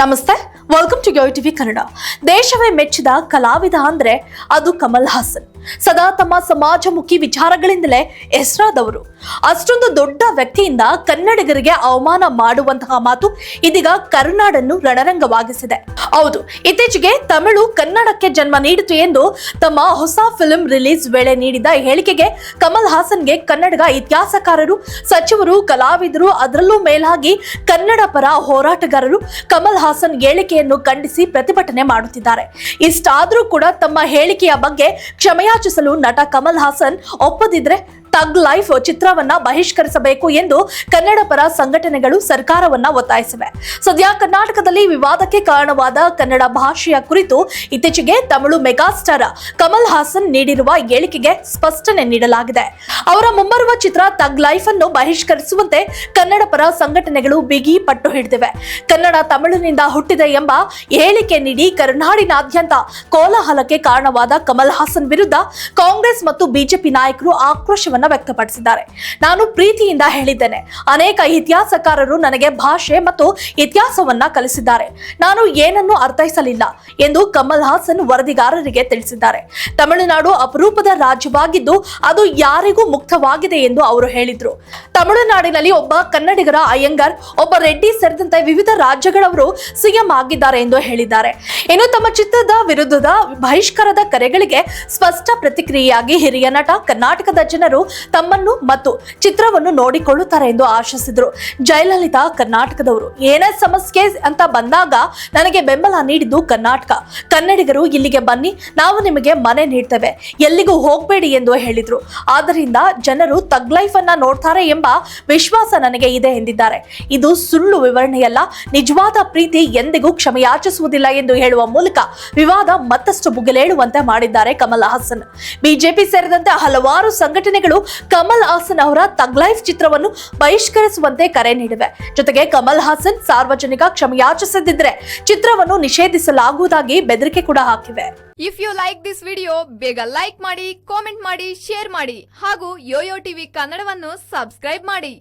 నమస్తే welcome to Yo TV Kannada. ದೇಶವೇ ಮೆಚ್ಚಿದ ಕಲಾವಿದ ಅಂದ್ರೆ ಅದು ಕಮಲ್ ಹಾಸನ್. ಸದಾ ತಮ್ಮ ಸಮಾಜಮುಖಿ ವಿಚಾರಗಳಿಂದಲೇ ಹೆಸರಾದವರು. ಅಷ್ಟೊಂದು ದೊಡ್ಡ ವ್ಯಕ್ತಿಯಿಂದ ಕನ್ನಡಿಗರಿಗೆ ಅವಮಾನ ಮಾಡುವಂತಹ ಮಾತು ಇದೀಗ ಕರುನಾಡನ್ನು ರಣರಂಗವಾಗಿಸಿದೆ. ಹೌದು, ಇತ್ತೀಚೆಗೆ ತಮಿಳು ಕನ್ನಡಕ್ಕೆ ಜನ್ಮ ನೀಡಿತು ಎಂದು ತಮ್ಮ ಹೊಸ ಫಿಲ್ಮ್ ರಿಲೀಸ್ ವೇಳೆ ನೀಡಿದ ಹೇಳಿಕೆಗೆ ಕಮಲ್ ಹಾಸನ್ಗೆ ಕನ್ನಡದ ಇತಿಹಾಸಕಾರರು, ಸಚಿವರು, ಕಲಾವಿದರು ಅದರಲ್ಲೂ ಮೇಲಾಗಿ ಕನ್ನಡ ಪರ ಹೋರಾಟಗಾರರು ಕಮಲ್ ಹಾಸನ್ ಹೇಳಿಕೆಯನ್ನು ಖಂಡಿಸಿ ಪ್ರತಿಭಟನೆ ಮಾಡುತ್ತಿದ್ದಾರೆ. ಇಷ್ಟಾದರೂ ಕೂಡ ತಮ್ಮ ಹೇಳಿಕೆಯ ಬಗ್ಗೆ ಕ್ಷಮೆಯಾಚಿಸಲು ನಟ ಕಮಲ್ ಹಾಸನ್ ಒಪ್ಪದಿದ್ರೆ ತಗ್ ಲೈಫ್ ಚಿತ್ರವನ್ನ ಬಹಿಷ್ಕರಿಸಬೇಕು ಎಂದು ಕನ್ನಡ ಪರ ಸಂಘಟನೆಗಳು ಸರ್ಕಾರವನ್ನ ಒತ್ತಾಯಿಸಿವೆ. ಸದ್ಯ ಕರ್ನಾಟಕದಲ್ಲಿ ವಿವಾದಕ್ಕೆ ಕಾರಣವಾದ ಕನ್ನಡ ಭಾಷೆಯ ಕುರಿತು ಇತ್ತೀಚೆಗೆ ತಮಿಳು ಮೆಗಾಸ್ಟಾರ್ ಕಮಲ್ ಹಾಸನ್ ನೀಡಿರುವ ಹೇಳಿಕೆಗೆ ಸ್ಪಷ್ಟನೆ ನೀಡಲಾಗಿದೆ. ಅವರ ಮುಂಬರುವ ಚಿತ್ರ ತಗ್ ಲೈಫ್ ಅನ್ನು ಬಹಿಷ್ಕರಿಸುವಂತೆ ಕನ್ನಡ ಪರ ಸಂಘಟನೆಗಳು ಬಿಗಿ ಪಟ್ಟು ಹಿಡಿದಿವೆ. ಕನ್ನಡ ತಮಿಳಿನಿಂದ ಹುಟ್ಟಿದೆ ಎಂಬ ಹೇಳಿಕೆ ನೀಡಿ ಕರುನಾಡಿನಾದ್ಯಂತ ಕೋಲಾಹಲಕ್ಕೆ ಕಾರಣವಾದ ಕಮಲ್ ಹಾಸನ್ ವಿರುದ್ಧ ಕಾಂಗ್ರೆಸ್ ಮತ್ತು ಬಿಜೆಪಿ ನಾಯಕರು ಆಕ್ರೋಶವನ್ನ ವ್ಯಕ್ತಪಡಿಸಿದ್ದಾರೆ. ನಾನು ಪ್ರೀತಿಯಿಂದ ಹೇಳಿದ್ದೇನೆ. ಅನೇಕ ಇತಿಹಾಸಕಾರರು ನನಗೆ ಭಾಷೆ ಮತ್ತು ಇತಿಹಾಸವನ್ನ ಕಲಿಸಿದ್ದಾರೆ. ನಾನು ಏನನ್ನು ಅರ್ಥೈಸಲಿಲ್ಲ ಎಂದು ಕಮಲ್ ಹಾಸನ್ ವರದಿಗಾರರಿಗೆ ತಿಳಿಸಿದ್ದಾರೆ. ತಮಿಳುನಾಡು ಅಪರೂಪದ ರಾಜ್ಯವಾಗಿದ್ದು ಅದು ಯಾರಿಗೂ ಮುಕ್ತವಾಗಿದೆ ಎಂದು ಅವರು ಹೇಳಿದ್ರು. ತಮಿಳುನಾಡಿನಲ್ಲಿ ಒಬ್ಬ ಕನ್ನಡಿಗರ ಅಯ್ಯಂಗಾರ್, ಒಬ್ಬ ರೆಡ್ಡಿ ಸೇರಿದಂತೆ ವಿವಿಧ ರಾಜ್ಯಗಳವರು ಸಿಎಂ ಆಗಿದ್ದಾರೆ ಎಂದು ಹೇಳಿದ್ದಾರೆ. ಇನ್ನು ತಮ್ಮ ಚಿತ್ರದ ವಿರುದ್ಧದ ಬಹಿಷ್ಕಾರದ ಕರೆಗಳಿಗೆ ಸ್ಪಷ್ಟ ಪ್ರತಿಕ್ರಿಯೆಯಾಗಿ ಹಿರಿಯ ನಟ ಕರ್ನಾಟಕದ ಜನರು ತಮ್ಮನ್ನು ಮತ್ತು ಚಿತ್ರವನ್ನು ನೋಡಿಕೊಳ್ಳುತ್ತಾರೆ ಎಂದು ಆಶಿಸಿದರು. ಜಯಲಲಿತಾ ಕರ್ನಾಟಕದವರು, ಏನೇ ಸಮಸ್ಯೆ ಅಂತ ಬಂದಾಗ ನನಗೆ ಬೆಂಬಲ ನೀಡಿದ್ದು ಕರ್ನಾಟಕ. ಕನ್ನಡಿಗರು ಇಲ್ಲಿಗೆ ಬನ್ನಿ, ನಾವು ನಿಮಗೆ ಮನೆ ನೀಡ್ತೇವೆ. ಎಲ್ಲಿಗೂ ಹೋಗಬೇಡಿ ಎಂದು ಹೇಳಿದ್ರು. ಆದ್ದರಿಂದ ಜನರು ತಗ್ ಲೈಫ್ ಅನ್ನ ನೋಡ್ತಾರೆ ಎಂಬ ವಿಶ್ವಾಸ ನನಗೆ ಇದೆ ಎಂದಿದ್ದಾರೆ. ಇದು ಸುಳ್ಳು ವಿವರಣೆಯಲ್ಲ, ನಿಜವಾದ ಪ್ರೀತಿ ಎಂದಿಗೂ ಕ್ಷಮೆಯಾಚಿಸುವುದಿಲ್ಲ ಎಂದು ಹೇಳುವ ಮೂಲಕ ವಿವಾದ ಮತ್ತಷ್ಟು ಬುಗಿಲೇಳುವಂತೆ ಮಾಡಿದ್ದಾರೆ ಕಮಲ್ ಹಾಸನ್ ಬಿಜೆಪಿ ಸೇರಿದಂತೆ ಹಲವಾರು ಸಂಘಟನೆಗಳು ಕಮಲ್ ಹಾಸನ್ ಅವರ ತಗ್ ಲೈಫ್ ಚಿತ್ರವನ್ನು ಬಹಿಷ್ಕರಿಸುವಂತೆ ಕರೆ ನೀಡಿವೆ. ಜೊತೆಗೆ ಕಮಲ್ ಹಾಸನ್ ಸಾರ್ವಜನಿಕ ಕ್ಷಮೆಯಾಚಿಸದಿದ್ರೆ ಚಿತ್ರವನ್ನು ನಿಷೇಧಿಸಲಾಗುವುದಾಗಿ ಬೆದರಿಕೆ ಕೂಡ ಹಾಕಿವೆ. If you like this video ಬೇಗ ಲೈಕ್ ಮಾಡಿ ಕಾಮೆಂಟ್ ಮಾಡಿ ಶೇರ್ ಮಾಡಿ ಹಾಗೂ ಯೋಯೋ ಟಿವಿ ಕನ್ನಡವನ್ನು ಸಬ್ಸ್ಕ್ರೈಬ್ ಮಾಡಿ.